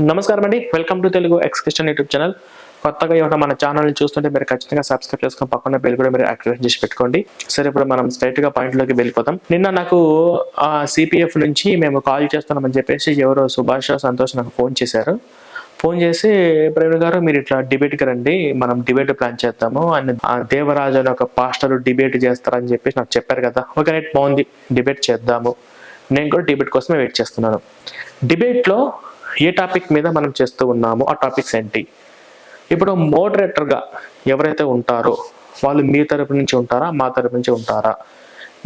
నమస్కారం అండి welcome to Telugu ఎక్స్క్రిషన్ యూట్యూబ్ ఛానల్ కొత్తగా ఎవరైనా మన ఛానల్ చూస్తుంటే మీరు ఖచ్చితంగా సబ్స్క్రైబ్ చేసుకొని పక్కన బెల్ కూడా మీరు యాక్టివేట్ చేసి పెట్టుకోండి. సరే ఇప్పుడు మనం స్ట్రైట్గా పాయింట్లోకి వెళ్ళిపోతాం. నిన్న నాకు ఆ సిపిఎఫ్ నుంచి మేము కాల్ చేస్తున్నామని చెప్పేసి ఎవరో సుభాష్ సంతోష్ నాకు ఫోన్ చేశారు. ఫోన్ చేసి ప్రవీణ్ గారు మీరు ఇట్లా డిబేట్కి రండి. మనం డిబేట్ ప్లాన్ చేద్దాము. అండ్ ఆ దేవరాజు అని ఒక పాస్టర్ డిబేట్ చేస్తారని చెప్పేసి నాకు చెప్పారు కదా. ఓకే రైట్ బాగుంది డిబేట్ చేద్దాము. నేను కూడా డిబేట్ కోసమే వెయిట్ చేస్తున్నాను. డిబేట్లో ఏ టాపిక్ మీద మనం చేస్తూ ఉన్నామో ఆ టాపిక్స్ ఏంటి? ఇప్పుడు మోడరేటర్గా ఎవరైతే ఉంటారో వాళ్ళు మీ తరపు నుంచి ఉంటారా? మా తరపు నుంచి ఉంటారా?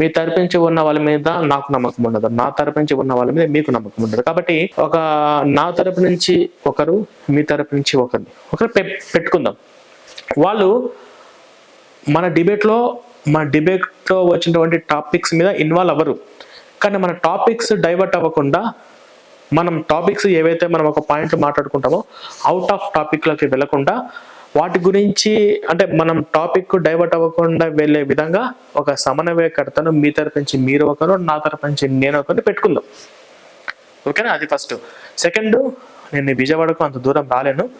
మీ తరపు నుంచి ఉన్న వాళ్ళ మీద నాకు నమ్మకం ఉండదు. నా తరపు నుంచి ఉన్న వాళ్ళ మీద మీకు నమ్మకం ఉండదు. కాబట్టి ఒక నా తరపు నుంచి ఒకరు మీ తరపు నుంచి ఒకరు ఒకరు పె- పెట్టుకుందాం. వాళ్ళు మన డిబేట్లో మన డిబేట్లో వచ్చినటువంటి టాపిక్స్ మీద ఇన్వాల్వ్ అవ్వరు. కానీ మన టాపిక్స్ డైవర్ట్ అవ్వకుండా మనం టాపిక్స్ ఏవైతే మనం ఒక పాయింట్ మాట్లాడుకుంటామో అవుట్ ఆఫ్ టాపిక్లోకి వెళ్ళకుండా వాటి గురించి అంటే మనం టాపిక్ డైవర్ట్ అవ్వకుండా వెళ్ళే విధంగా ఒక సమన్వయకర్తను మీ తరపు నుంచి మీరు ఒకరు నా తరపు నుంచి నేను ఒకరు పెట్టుకుందాం. ఓకేనా అది ఫస్ట్ సెకండ్ నేను విజయవాడకు అంత దూరం రాలేను.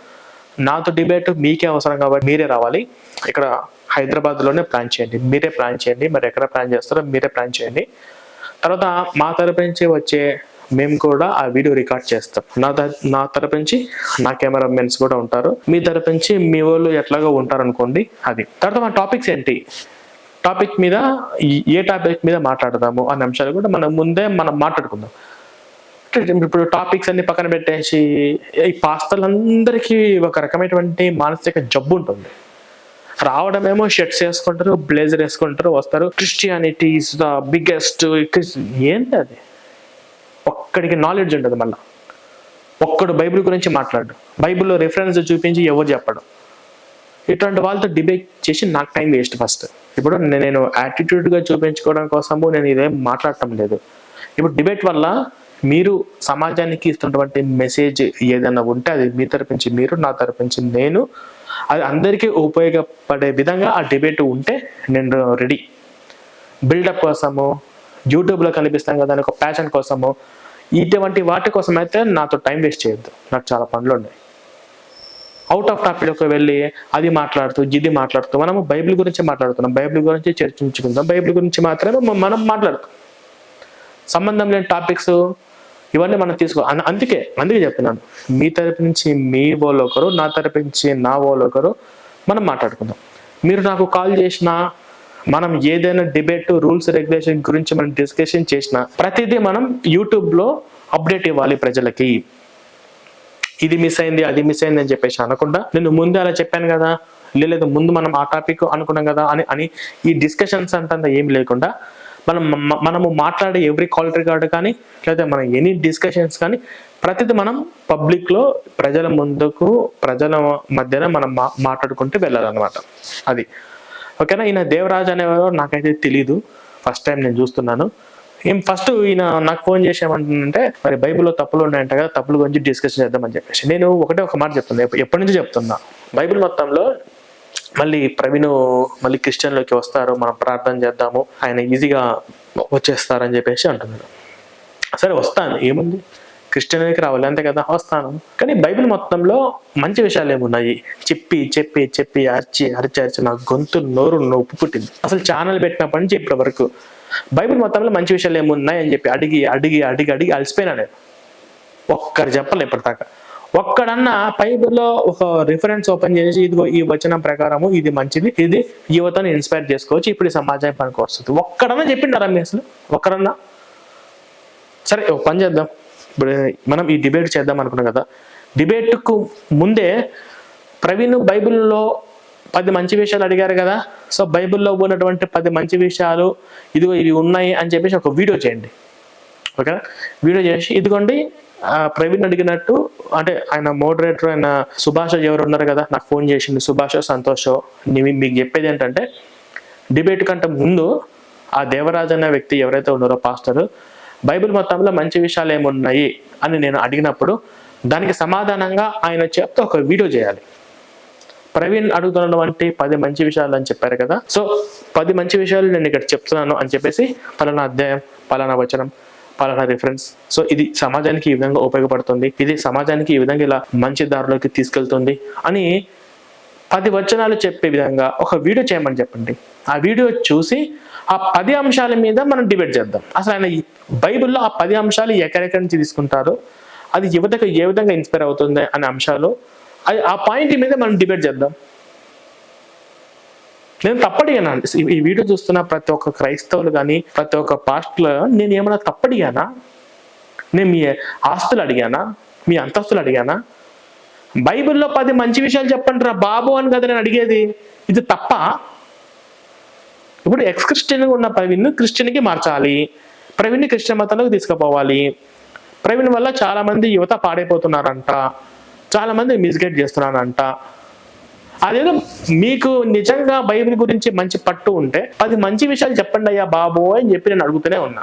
నాతో డిబేట్ మీకే అవసరం కాబట్టి మీరే రావాలి. ఇక్కడ హైదరాబాద్లోనే ప్లాన్ చేయండి. మీరే ప్లాన్ చేయండి. మరి ఎక్కడ ప్లాన్ చేస్తారో మీరే ప్లాన్ చేయండి. తర్వాత మా తరపు నుంచి వచ్చే మేము కూడా ఆ వీడియో రికార్డ్ చేస్తాం. నా త- నా తరపు నుంచి నా కెమెరా మెన్స్ కూడా ఉంటారు. మీ తరపు నుంచి మీ వాళ్ళు ఎట్లాగో ఉంటారు అనుకోండి అది. తర్వాత మా టాపిక్స్ ఏంటి? టాపిక్ మీద ఈ- ఏ టాపిక్ మీద మాట్లాడదాము అనే అంశాలు కూడా మనం ముందే మనం మాట్లాడుకుందాం. ఇప్పుడు టాపిక్స్ అన్ని పక్కన పెట్టేసి ఈ పాస్తలందరికీ ఒక రకమైనటువంటి మానసిక జబ్బు ఉంటుంది. రావడమేమో షర్ట్స్ వేసుకుంటారు బ్లేజర్ వేసుకుంటారు వస్తారు. క్రిస్టియానిటీ ఇస్ ద బిగ్గెస్ట్ ఏంటి అది? ఒక్కడికి నాలెడ్జ్ ఉండదు మళ్ళీ. ఒక్కడు బైబిల్ గురించి మాట్లాడు. బైబిల్లో రిఫరెన్స్ చూపించి ఎవరు చెప్పడం. ఇట్లాంటి వాళ్ళతో డిబేట్ చేసి నాకు టైం వేస్ట్ ఫస్ట్ ఇప్పుడు నేను యాటిట్యూడ్గా చూపించుకోవడం కోసము నేను ఇదేం మాట్లాడటం లేదు. ఇప్పుడు డిబేట్ వల్ల మీరు సమాజానికి ఇస్తున్నటువంటి మెసేజ్ ఏదైనా ఉంటే అది మీ తరపు నుంచి మీరు నా తరపు నుంచి నేను అది అందరికీ ఉపయోగపడే విధంగా ఆ డిబేట్ ఉంటే నేను రెడీ బిల్డప్ కోసము యూట్యూబ్లో కనిపిస్తాం కదా ఒక ప్యాషన్ కోసము ఇటువంటి వాటి కోసం అయితే నాతో టైం వేస్ట్ చేయొద్దు. నాకు చాలా పనులు ఉన్నాయి. అవుట్ ఆఫ్ టాపిక్లోకి వెళ్ళి అది మాట్లాడుతూ ఇది మాట్లాడుతూ మనము బైబిల్ గురించి మాట్లాడుతున్నాం. బైబిల్ గురించి చర్చించుకుందాం. బైబిల్ గురించి మాత్రమే మనం మాట్లాడుతాం సంబంధం లేని టాపిక్స్ ఇవన్నీ మనం తీసుకో అందుకే అందుకే చెప్తున్నాను. మీ తరపు నుంచి మీ వాళ్ళు ఒకరు నా తరపు నుంచి నా వాళ్ళు ఒకరు మనం మాట్లాడుకుందాం. మీరు నాకు కాల్ చేసినా మనం ఏదైనా డిబేట్ రూల్స్ రెగ్యులేషన్ గురించి మనం డిస్కషన్ చేసిన ప్రతిదీ మనం యూట్యూబ్లో అప్డేట్ ఇవ్వాలి ప్రజలకి. ఇది మిస్ అయింది అది మిస్ అయింది అని చెప్పేసి అనకుండా నేను ముందే అలా చెప్పాను కదా లేదు ముందు మనం ఆ టాపిక్ అనుకున్నాం కదా అని అని ఈ డిస్కషన్స్ అంతా ఏం లేకుండా మనం మనము మాట్లాడే ఎవ్రీ కాల్ రికార్డు కానీ లేదా మన ఎనీ డిస్కషన్స్ కానీ ప్రతిదీ మనం పబ్లిక్లో ప్రజల ముందుకు ప్రజల మధ్యన మనం మా మాట్లాడుకుంటూ వెళ్ళాలన్నమాట. అది. ఓకేనా? ఈయన దేవరాజ్ అనేవారు నాకైతే తెలీదు. ఫస్ట్ టైం నేను చూస్తున్నాను. ఏం ఫస్ట్ ఈయన నాకు ఫోన్ చేసామంటే మరి బైబిల్లో తప్పులు ఉన్నాయంట కదా తప్పుల గురించి డిస్కషన్ చేద్దామని చెప్పేసి. నేను ఒకటే ఒక మాట చెప్తున్నా. ఎప్పటి నుంచి చెప్తున్నా? బైబిల్ మొత్తంలో మళ్ళీ ప్రవీణ్ మళ్ళీ క్రిస్టియన్లోకి వస్తారు. మనం ప్రార్థన చేద్దాము. ఆయన ఈజీగా వచ్చేస్తారని చెప్పేసి అంటున్నాడు. సరే వస్తాను. ఏముంది? క్రిస్టియన్కి రావాలి అంతే కదా వస్తాను. కానీ బైబిల్ మొత్తంలో మంచి విషయాలు ఏమున్నాయి? చెప్పి చెప్పి చెప్పి అరిచి అరిచి అరిచి నా గొంతు నోరు నొప్పు పుట్టింది. అసలు ఛానల్ పెట్టినప్పటి నుంచి ఇప్పటి వరకు. బైబిల్ మొత్తంలో మంచి విషయాలు ఏమున్నాయి అని చెప్పి అడిగి అడిగి అడిగి అడిగి అలసిపోయినా నేను. ఒక్కరు చెప్పలే ఇప్పటిదాకా. ఒక్కడన్నా బైబిల్లో ఒక రిఫరెన్స్ ఓపెన్ చేసి ఇదిగో ఈ వచనం ప్రకారము ఇది మంచిది ఇది యువతను ఇన్స్పైర్ చేసుకోవచ్చు ఇప్పుడు ఈ సమాజం పనికి వస్తుంది. ఒక్కడన్నా చెప్పిండారా మీ అసలు? ఒక్కడన్నా? సరే ఒక పని చేద్దాం. ఇప్పుడు మనం ఈ డిబేట్ చేద్దాం అనుకున్నాం కదా. డిబేట్కు ముందే ప్రవీణ్ బైబిల్లో పది మంచి విషయాలు అడిగారు కదా. సో బైబిల్లో ఉన్నటువంటి పది మంచి విషయాలు ఇదిగో ఇవి ఉన్నాయి అని చెప్పేసి ఒక వీడియో చేయండి. ఓకే వీడియో చేసి ఇదిగోండి ప్రవీణ్ అడిగినట్టు అంటే ఆయన మోడరేటర్ ఆయన సుభాష ఎవరు ఉన్నారు కదా నాకు ఫోన్ చేసింది సుభాష సంతోష నేను మీకు చెప్పేది ఏంటంటే డిబేట్ కంటే ముందు ఆ దేవరాజ్ అనే వ్యక్తి ఎవరైతే ఉన్నారో పాస్టర్ బైబిల్ మొత్తంలో మంచి విషయాలు ఏమున్నాయి అని నేను అడిగినప్పుడు దానికి సమాధానంగా ఆయన చెప్తే ఒక వీడియో చేయాలి. ప్రవీణ్ అడుగుతున్నటువంటి పది మంచి విషయాలు అని చెప్పారు కదా. సో పది మంచి విషయాలు నేను ఇక్కడ చెప్తున్నాను అని చెప్పేసి పలానా అధ్యాయం పలానా వచనం పలానా రిఫరెన్స్ సో ఇది సమాజానికి ఈ విధంగా ఉపయోగపడుతుంది. ఇది సమాజానికి ఈ విధంగా ఇలా మంచి దారిలోకి తీసుకెళ్తుంది అని పది వచనాలు చెప్పే విధంగా ఒక వీడియో చేయమని చెప్పండి. ఆ వీడియో చూసి ఆ పది అంశాల మీద మనం డిబేట్ చేద్దాం. అసలు ఆయన బైబిల్లో ఆ పది అంశాలు ఎక్కడెక్కడి నుంచి తీసుకుంటారో అది యువతకు ఏ విధంగా ఇన్స్పైర్ అవుతుంది అనే అంశాలు అది ఆ పాయింట్ మీద మనం డిబేట్ చేద్దాం. నేను తప్పడిగానా? ఈ- ఈ వీడియో చూస్తున్న ప్రతి ఒక్క క్రైస్తవులు కానీ ప్రతి ఒక్క పాస్టులు నేను ఏమైనా తప్పడిగానా? నేను మీ ఆస్తులు అడిగానా? మీ అంతస్తులు అడిగానా? బైబిల్లో పది మంచి విషయాలు చెప్పండి రా బాబు అని కదా నేను అడిగేది. ఇది తప్ప? ఇప్పుడు ఎక్స్ క్రిస్టియన్గా ఉన్న ప్రవీణ్ క్రిస్టియన్కి మార్చాలి. ప్రవీణ్ని క్రిస్టియన్ మతంలోకి తీసుకుపోవాలి. ప్రవీణ్ వల్ల చాలా మంది యువత పాడైపోతున్నారంట. చాలా మంది మిస్గైడ్ చేస్తున్నారంట. అదేదో మీకు నిజంగా బైబిల్ గురించి మంచి పట్టు ఉంటే పది మంచి విషయాలు చెప్పండి అయ్యా బాబు అని చెప్పి నేను అడుగుతూనే ఉన్నా.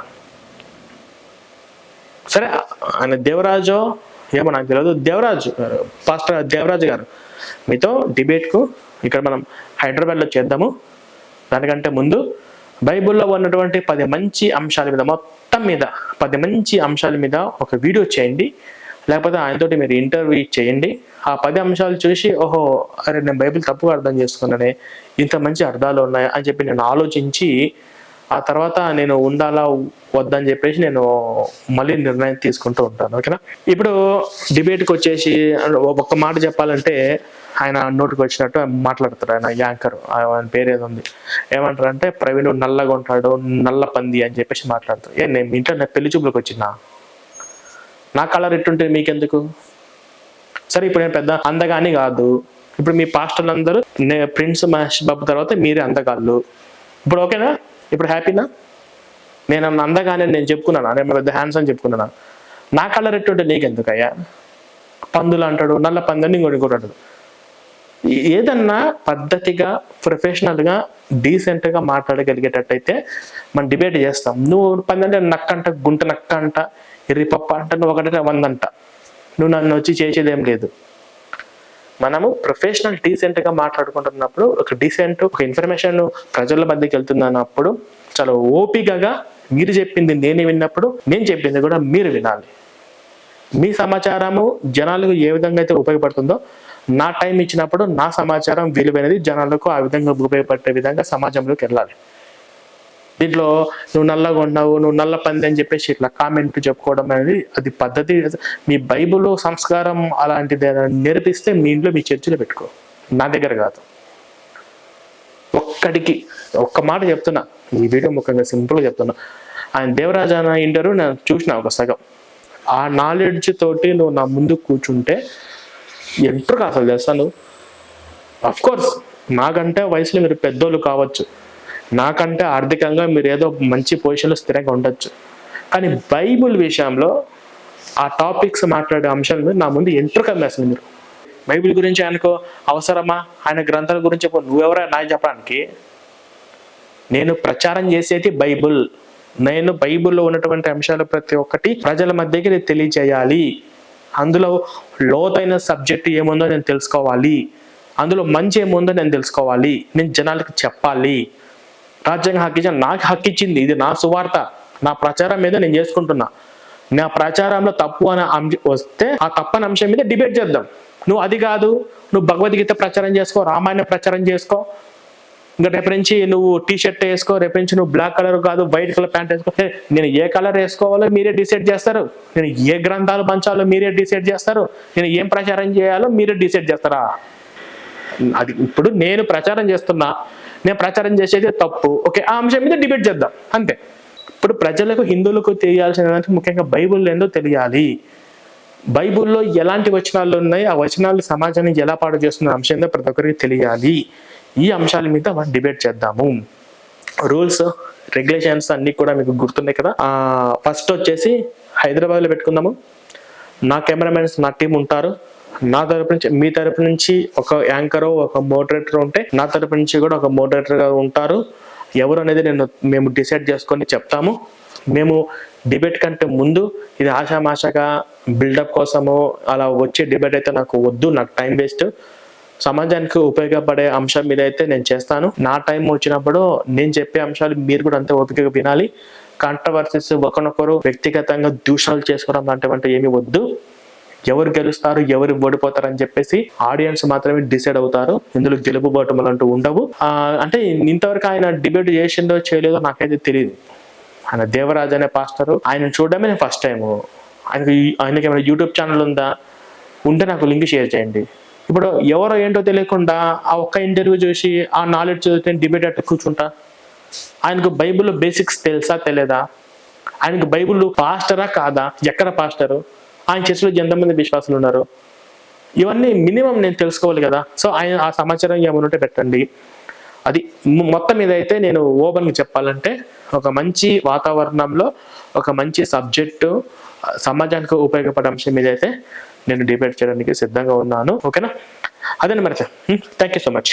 సరే ఆయన దేవరాజు ఏమో నాకు తెలియదు దేవరాజు పాస్టర్ దేవరాజు గారు. మీతో డిబేట్కు ఇక్కడ మనం హైదరాబాద్లో చేద్దాము. దానికంటే ముందు బైబిల్లో ఉన్నటువంటి పది మంచి అంశాల మీద మొత్తం మీద పది మంచి అంశాల మీద ఒక వీడియో చేయండి. లేకపోతే ఆయనతోటి మీరు ఇంటర్వ్యూ చేయండి. ఆ పది అంశాలు చూసి ఓహో అరే నేను బైబిల్ తప్పుగా అర్థం చేసుకున్నానే ఇంత మంచి అర్థాలు ఉన్నాయి అని చెప్పి నేను ఆలోచించి ఆ తర్వాత నేను ఉండాలా వద్దని చెప్పేసి నేను మళ్ళీ నిర్ణయం తీసుకుంటూ ఉంటాను. ఓకేనా? ఇప్పుడు డిబేట్కి వచ్చేసి ఒక్క మాట చెప్పాలంటే ఆయన నోటికి వచ్చినట్టు మాట్లాడతాడు. ఆయన యాంకర్. ఆయన పేరు ఏదో ఉంది ఏమంటారు అంటే ప్రవీణ్ నల్లగా ఉంటాడు నల్ల పంది అని చెప్పేసి మాట్లాడతారు ఏ నేను ఇంట్లో నా పెళ్ళి చూపులకు వచ్చినా? నా కలర్ ఎట్టుంటే మీకెందుకు? సరే ఇప్పుడు నేను పెద్ద అందగాని కాదు. ఇప్పుడు మీ పాస్టర్లు అందరూ ప్రిన్స్ మహేష్ బాబు తర్వాత మీరే అందగాళ్ళు. ఇప్పుడు ఓకేనా? ఇప్పుడు హ్యాపీనా? నేను అందగానే నేను చెప్పుకున్నాను? నేను పెద్ద హ్యాండ్స్ అని చెప్పుకున్నాను? నా కలర్ ఎట్టుంటే నీకెందుకయ్యా? పందులు అంటాడు నల్ల పందని ఇంకోటి ఇంకోటి అంటాడు. ఏదన్నా పద్ధతిగా ప్రొఫెషనల్గా డీసెంట్గా మాట్లాడగలిగేటట్టయితే మనం డిబేట్ చేస్తాం. నువ్వు పని అంటే నక్క అంట గుంట నక్క అంట ఎర్రిపప్ప అంట నువ్వు ఒకటే వందంట. నువ్వు నన్ను వచ్చి చేసేది ఏం లేదు. మనము ప్రొఫెషనల్ డీసెంట్గా మాట్లాడుకుంటున్నప్పుడు ఒక డీసెంట్ ఒక ఇన్ఫర్మేషన్ ప్రజల మధ్యకి వెళ్తున్నప్పుడు చాలా ఓపికగా మీరు చెప్పింది నేను విన్నప్పుడు నేను చెప్పింది కూడా మీరు వినాలి. మీ సమాచారము జనాలకు ఏ విధంగా అయితే ఉపయోగపడుతుందో నా టైం ఇచ్చినప్పుడు నా సమాచారం విలువైనది జనాలకు ఆ విధంగా ఉపయోగపడే విధంగా సమాజంలోకి వెళ్ళాలి. దీంట్లో నువ్వు నల్లగా ఉన్నావు నువ్వు నల్ల పంది అని చెప్పేసి ఇట్లా కామెంట్ చెప్పుకోవడం అనేది అది పద్ధతి. మీ బైబుల్ సంస్కారం అలాంటిది నేర్పిస్తే మీ ఇంట్లో మీ చర్చిలో పెట్టుకో. నా దగ్గర కాదు. ఒక్కడికి ఒక్క మాట చెప్తున్నా. ఈ వీడియో ముఖ్యంగా సింపుల్గా చెప్తున్నా. ఆయన దేవరాజన అన్న ఇంటర్వ్యూ నేను చూసిన ఒక సగం. ఆ నాలెడ్జ్ తోటి నువ్వు నా ముందు కూర్చుంటే ఎంటర్ అసలు చేస్తాను అఫ్ కోర్స్ నాకంటే వయసులో మీరు పెద్దోళ్ళు కావచ్చు. నాకంటే ఆర్థికంగా మీరు ఏదో మంచి పొజిషన్లో స్థిరంగా ఉండొచ్చు. కానీ బైబుల్ విషయంలో ఆ టాపిక్స్ మాట్లాడే అంశాల మీద నా ముందు ఎంట్రు కమ్మేస్తుంది మీరు. బైబిల్ గురించి ఆయనకు అవసరమా? ఆయన గ్రంథాల గురించి నువ్వెవరా? నాకు చెప్పడానికి. నేను ప్రచారం చేసేది బైబుల్. నేను బైబిల్లో ఉన్నటువంటి అంశాలు ప్రతి ఒక్కటి ప్రజల మధ్యకి నేను తెలియజేయాలి. అందులో లోతైన సబ్జెక్ట్ ఏముందో నేను తెలుసుకోవాలి. అందులో మంచి ఏముందో నేను తెలుసుకోవాలి. నేను జనాలకు చెప్పాలి. రాజ్యాంగ హక్కు ఇచ్చిన నాకు హక్కు ఇచ్చింది. ఇది నా సువార్త. నా ప్రచారం మీద నేను చేసుకుంటున్నా. నా ప్రచారంలో తప్పు అనే అంశం వస్తే ఆ తప్పని అంశం మీద డిబేట్ చేద్దాం. నువ్వు అది కాదు. నువ్వు భగవద్గీత ప్రచారం చేసుకో రామాయణ ప్రచారం చేసుకో. ఇంకా రేపు నుంచి నువ్వు టీ షర్ట్ వేసుకో రేపు నుంచి నువ్వు బ్లాక్ కలర్ కాదు వైట్ కలర్ ప్యాంట్ వేసుకో. నేను ఏ కలర్ వేసుకోవాలో మీరే డిసైడ్ చేస్తారు. నేను ఏ గ్రంథాలు పంచాలో మీరే డిసైడ్ చేస్తారు. నేను ఏం ప్రచారం చేయాలో మీరే డిసైడ్ చేస్తారా? అది ఇప్పుడు నేను ప్రచారం చేస్తున్నా. నేను ప్రచారం చేసేది తప్పు. ఓకే ఆ అంశం మీద డిబేట్ చేద్దాం. అంతే. ఇప్పుడు ప్రజలకు హిందువులకు తెలియాల్సిన ముఖ్యంగా బైబుల్ ఏందో తెలియాలి. బైబుల్లో ఎలాంటి వచనాలు ఉన్నాయి? ఆ వచనాలు సమాజాన్ని ఎలా పాడు చేస్తున్న అంశం ప్రతి ఒక్కరికి తెలియాలి. ఈ అంశాల మీద మనం డిబేట్ చేద్దాము. రూల్స్ రెగ్యులేషన్స్ అన్ని కూడా మీకు గుర్తున్నాయి కదా? ఫస్ట్ వచ్చేసి హైదరాబాద్లో పెట్టుకుందాము. నా కెమెరామెన్స్ నా టీం ఉంటారు. నా తరపు నుంచి మీ తరపు నుంచి ఒక యాంకర్ ఒక మోడరేటర్ ఉంటే నా తరపు నుంచి కూడా ఒక మోడరేటర్ గారు ఉంటారు. ఎవరు అనేది నేను మేము డిసైడ్ చేసుకొని చెప్తాము. మేము డిబేట్ కంటే ముందు ఇది ఆషామాషగా బిల్డప్ కోసము అలా వచ్చే డిబేట్ అయితే నాకు వద్దు నాకు టైం వేస్ట్. సమాజానికి ఉపయోగపడే అంశం మీద అయితే నేను చేస్తాను. నా టైం వచ్చినప్పుడు నేను చెప్పే అంశాలు మీరు కూడా అంతే ఓపికగా వినాలి. కాంట్రవర్సీస్ ఒకనొకరు వ్యక్తిగతంగా దూషణలు చేసుకోవడం లాంటివంటే ఏమి వద్దు. ఎవరు గెలుస్తారు ఎవరు ఓడిపోతారు అని చెప్పేసి ఆడియన్స్ మాత్రమే డిసైడ్ అవుతారు. ఇందులో గెలుపు బోటములు అంటూ ఉండవు. అంటే ఇంతవరకు ఆయన డిబేట్ చేసిందో చేయలేదో నాకైతే తెలియదు ఆయన దేవరాజ్ అనే పాస్టర్ ఆయన చూడడమే నేను ఫస్ట్ టైము ఆయనకి ఆయనకి ఏమైనా యూట్యూబ్ ఛానల్ ఉందా? ఉంటే నాకు లింక్ షేర్ చేయండి. ఇప్పుడు ఎవరో ఏంటో తెలియకుండా ఆ ఒక్క ఇంటర్వ్యూ చూసి ఆ నాలెడ్జ్ చదివితే డిబేట్ అట్ట కూర్చుంటా? ఆయనకు బైబిల్ బేసిక్స్ తెలుసా తెలియదా ఆయనకు బైబిల్ పాస్టరా కాదా? ఎక్కడ పాస్టరు? ఆయన చర్చలో ఎంతమంది విశ్వాసులు ఉన్నారు? ఇవన్నీ మినిమం నేను తెలుసుకోవాలి కదా. సో ఆయన ఆ సమాచారం ఏమైనా ఉంటే పెట్టండి. అది మొత్తం మీద అయితే నేను ఓపెన్గా చెప్పాలంటే ఒక మంచి వాతావరణంలో ఒక మంచి సబ్జెక్టు సమాజానికి ఉపయోగపడే అంశం మీద అయితే నేను డిబేట్ చేయడానికి సిద్ధంగా ఉన్నాను. ఓకేనా అదే మరి థ్యాంక్ యూ సో మచ్